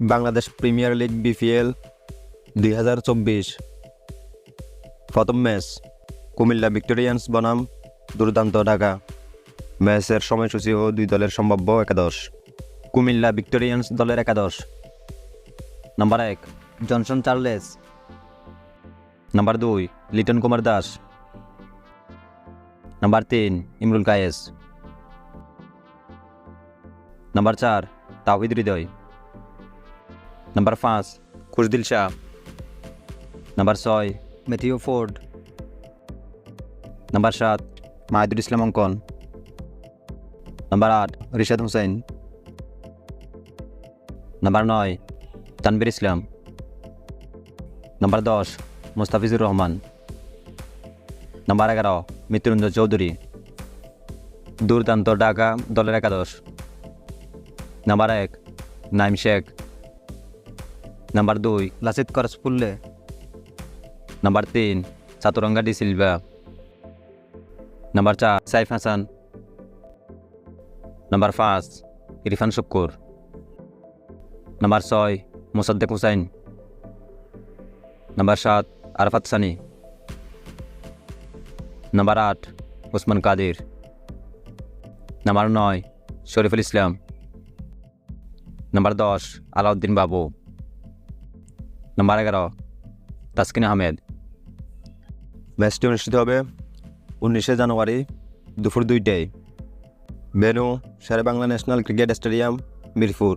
Bangladesh premier league BPL দুই হাজার চব্বিশ। প্রথম ম্যাচ, কুমিল্লা ভিক্টোরিয়ান্স বনাম, দুর্দান্ত ঢাকা। ম্যাচের সময়সূচি ও দুই দলের সম্ভাব্য একাদশ, কুমিল্লা ভিক্টোরিয়ান্স দলের একাদশ। নাম্বার এক, জনসন চার্লেস। নাম্বার দুই, লিটন কুমার দাস। নাম্বার তিন, ইমরুল কায়েস। নাম্বার চার তাহিদ হৃদয়। নাম্বার পাঁচ খুশদিল শাহ নাম্বার ছয় ম্যাথিউ ফোর্ড নাম্বার সাত মাহিদুল ইসলাম অঙ্কন নাম্বার আট রিশাদ হুসাইন নাম্বার নয় তানবির ইসলাম নাম্বার দশ মুস্তাফিজুর রহমান নাম্বার এগারো মৃত্যুঞ্জয় চৌধুরী দুর্দান্ত ঢাকা দলের একাদশ নাম্বার এক নাইম শেখ নাম্বার দুই লাসিত করসপুল্লে নাম্বার তিন চাতুরঙ্গা ডি সিলভা নাম্বার চার সাইফ হাসান নাম্বার পাঁচ ইরফান শুক্কুর নাম্বার ছয় মুসাদ্দেক হুসাইন নাম্বার সাত আরফাত সানি নাম্বার আট ওসমান কাদির নাম্বার নয় শরীফুল ইসলাম নাম্বার দশ আলাউদ্দিন বাবু নাম্বার এগারো। তাসকিন আহমেদ। ম্যাচটি অনুষ্ঠিত হবে উনিশে জানুয়ারি দুপুর দুইটায়। Venue Shere Bangla national cricket stadium Mirpur.